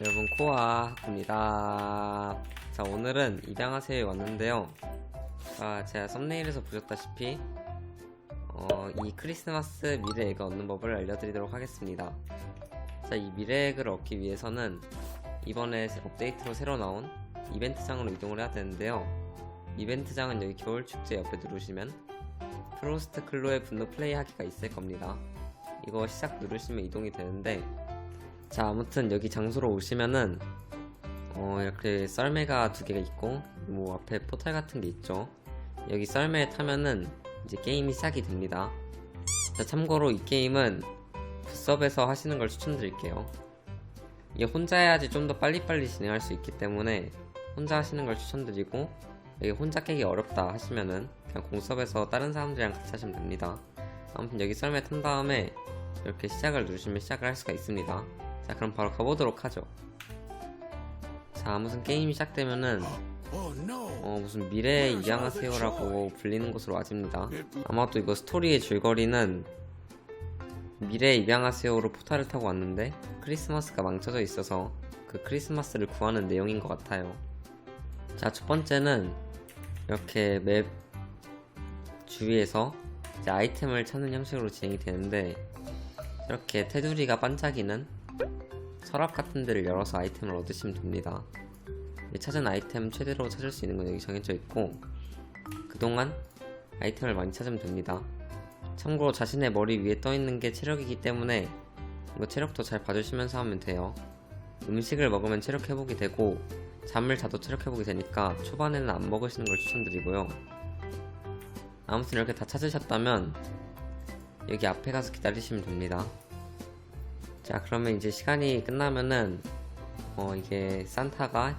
여러분 코아 학구입니다. 자 오늘은 입양하세요에 왔는데요. 아 제가 썸네일에서 보셨다시피 어, 이 크리스마스 미래액을 얻는 법을 알려드리도록 하겠습니다. 자 이 미래액을 얻기 위해서는 이번에 업데이트로 새로 나온 이벤트장으로 이동을 해야 되는데요. 이벤트장은 여기 겨울 축제 옆에 누르시면 프로스트 클로의 분노 플레이 하기가 있을 겁니다. 이거 시작 누르시면 이동이 되는데 자 아무튼 여기 장소로 오시면은 어 이렇게 썰매가 두 개가 있고 뭐 앞에 포탈 같은 게 있죠. 여기 썰매에 타면은 이제 게임이 시작이 됩니다. 자 참고로 이 게임은 붓섭에서 하시는 걸 추천드릴게요. 이게 혼자 해야지 좀 더 빨리빨리 진행할 수 있기 때문에 혼자 하시는 걸 추천드리고 여기 혼자 깨기 어렵다 하시면은 그냥 공섭에서 다른 사람들이랑 같이 하시면 됩니다. 아무튼 여기 썰매 탄 다음에 이렇게 시작을 누르시면 시작을 할 수가 있습니다 자 그럼 바로 가보도록 하죠. 자 무슨 게임이 시작되면은 어 무슨 미래에 입양하세요라고 불리는 곳으로 와집니다. 아마도 이거 스토리의 줄거리는 미래에 입양하세요로 포탈을 타고 왔는데 크리스마스가 망쳐져 있어서 그 크리스마스를 구하는 내용인 것 같아요. 자 첫 번째는 이렇게 맵 주위에서 이제 아이템을 찾는 형식으로 진행이 되는데 이렇게 테두리가 반짝이는 서랍 같은 데를 열어서 아이템을 얻으시면 됩니다. 이 찾은 아이템 최대로 찾을 수 있는 건 여기 정해져 있고 그동안 아이템을 많이 찾으면 됩니다. 참고로 자신의 머리 위에 떠 있는 게 체력이기 때문에 이거 체력도 잘 봐주시면서 하면 돼요. 음식을 먹으면 체력 회복이 되고 잠을 자도 체력 회복이 되니까 초반에는 안 먹으시는 걸 추천드리고요. 아무튼 이렇게 다 찾으셨다면 여기 앞에 가서 기다리시면 됩니다. 자 그러면 이제 시간이 끝나면은 어 이게 산타가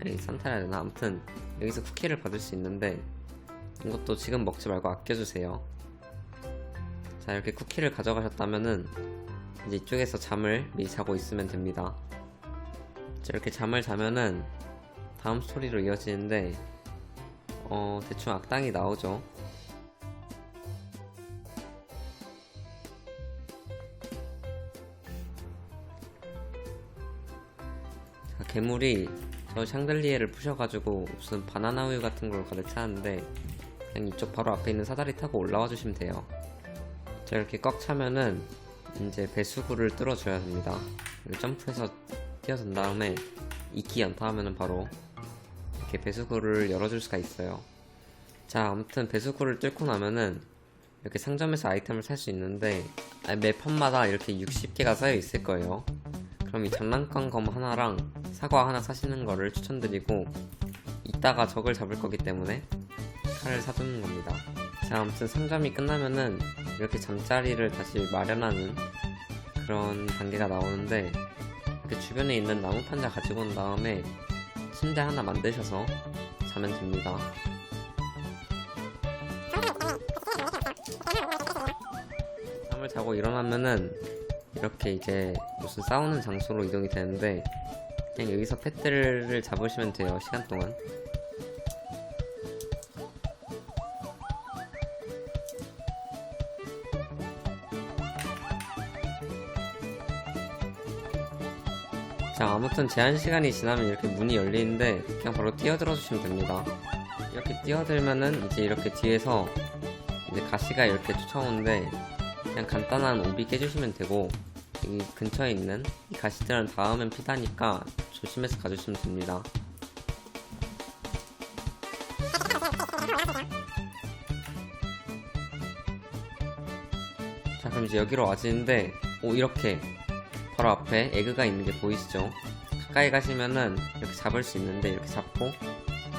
아니 산타라 해야 되나? 아무튼 여기서 쿠키를 받을 수 있는데 이것도 지금 먹지 말고 아껴주세요. 자 이렇게 쿠키를 가져가셨다면은 이제 이쪽에서 잠을 미리 자고 있으면 됩니다. 자 이렇게 잠을 자면은 다음 스토리로 이어지는데 어 대충 악당이 나오죠 괴물이 저 샹들리에를 부셔가지고 무슨 바나나 우유 같은 걸 가득 차는데 그냥 이쪽 바로 앞에 있는 사다리 타고 올라와 주시면 돼요. 자 이렇게 꽉 차면은 이제 배수구를 뚫어줘야 됩니다. 점프해서 뛰어든 다음에 이끼 연타하면은 바로 이렇게 배수구를 열어줄 수가 있어요. 자 아무튼 배수구를 뚫고 나면은 이렇게 상점에서 아이템을 살 수 있는데 매 판마다 이렇게 60개가 쌓여 있을 거예요. 그럼 이 장난감 검 하나랑 사과 하나 사시는 거를 추천드리고 이따가 적을 잡을 거기 때문에 칼을 사두는 겁니다. 자, 아무튼 상점이 끝나면은 이렇게 잠자리를 다시 마련하는 그런 단계가 나오는데 이렇게 주변에 있는 나무 판자 가지고 온 다음에 침대 하나 만드셔서 자면 됩니다. 잠을 자고 일어나면은 이렇게 이제 무슨 싸우는 장소로 이동이 되는데 그냥 여기서 펫들을 잡으시면 돼요 시간 동안. 자 아무튼 제한 시간이 지나면 이렇게 문이 열리는데 그냥 바로 뛰어들어 주시면 됩니다. 이렇게 뛰어들면은 이제 이렇게 뒤에서 이제 가시가 이렇게 쫓아오는데 그냥 간단한 오비 깨주시면 되고 여기 근처에 있는 이 가시들은 닿으면 피다니까 조심해서 가주시면 됩니다. 자 그럼 이제 여기로 와지는데 오 이렇게 바로 앞에 에그가 있는 게 보이시죠? 가까이 가시면은 이렇게 잡을 수 있는데 이렇게 잡고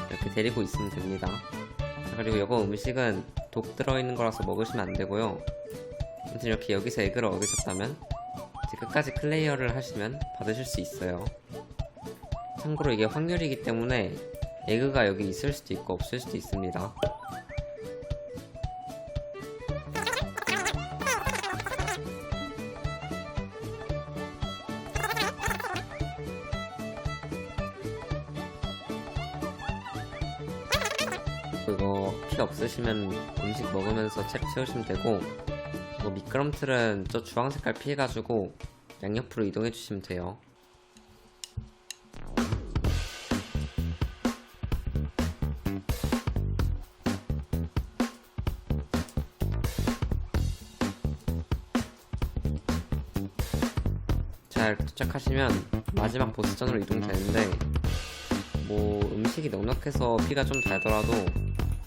이렇게 데리고 있으면 됩니다. 자, 그리고 이거 음식은 독 들어있는 거라서 먹으시면 안 되고요. 아무튼 이렇게 여기서 에그를 얻으셨다면 이제 끝까지 클레이어를 하시면 받으실 수 있어요. 참고로 이게 확률이기 때문에 에그가 여기 있을 수도 있고 없을 수도 있습니다. 그거 피 없으시면 음식 먹으면서 체력 채우시면 되고 그 미끄럼틀은 저 주황색깔 피해가지고 양옆으로 이동해주시면 돼요. 잘 도착하시면 마지막 보스전으로 이동되는데 뭐 음식이 넉넉해서 피가 좀 달더라도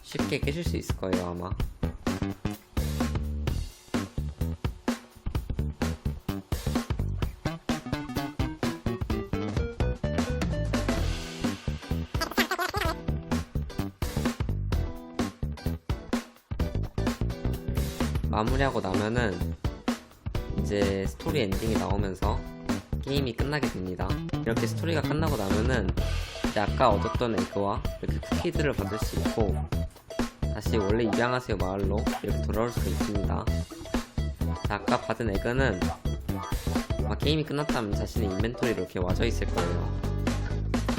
쉽게 깨질 수 있을 거예요 아마. 마무리하고 나면은 이제 스토리 엔딩이 나오면서 게임이 끝나게 됩니다. 이렇게 스토리가 끝나고 나면은 아까 얻었던 에그와 이렇게 쿠키들을 받을 수 있고 다시 원래 입양하세요 마을로 이렇게 돌아올 수가 있습니다. 자, 아까 받은 에그는 아마 게임이 끝났다면 자신의 인벤토리로 이렇게 와져 있을 거예요.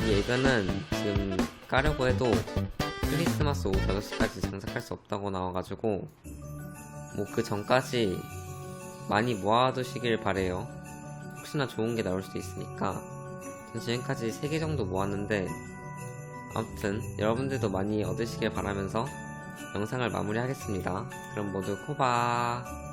이 에그는 지금 까려고 해도 크리스마스 오후 5시까지 장착할 수 없다고 나와가지고 뭐 그 전까지 많이 모아두시길 바래요. 혹시나 좋은 게 나올 수도 있으니까 전 지금까지 3개 정도 모았는데 아무튼 여러분들도 많이 얻으시길 바라면서 영상을 마무리하겠습니다. 그럼 모두 코바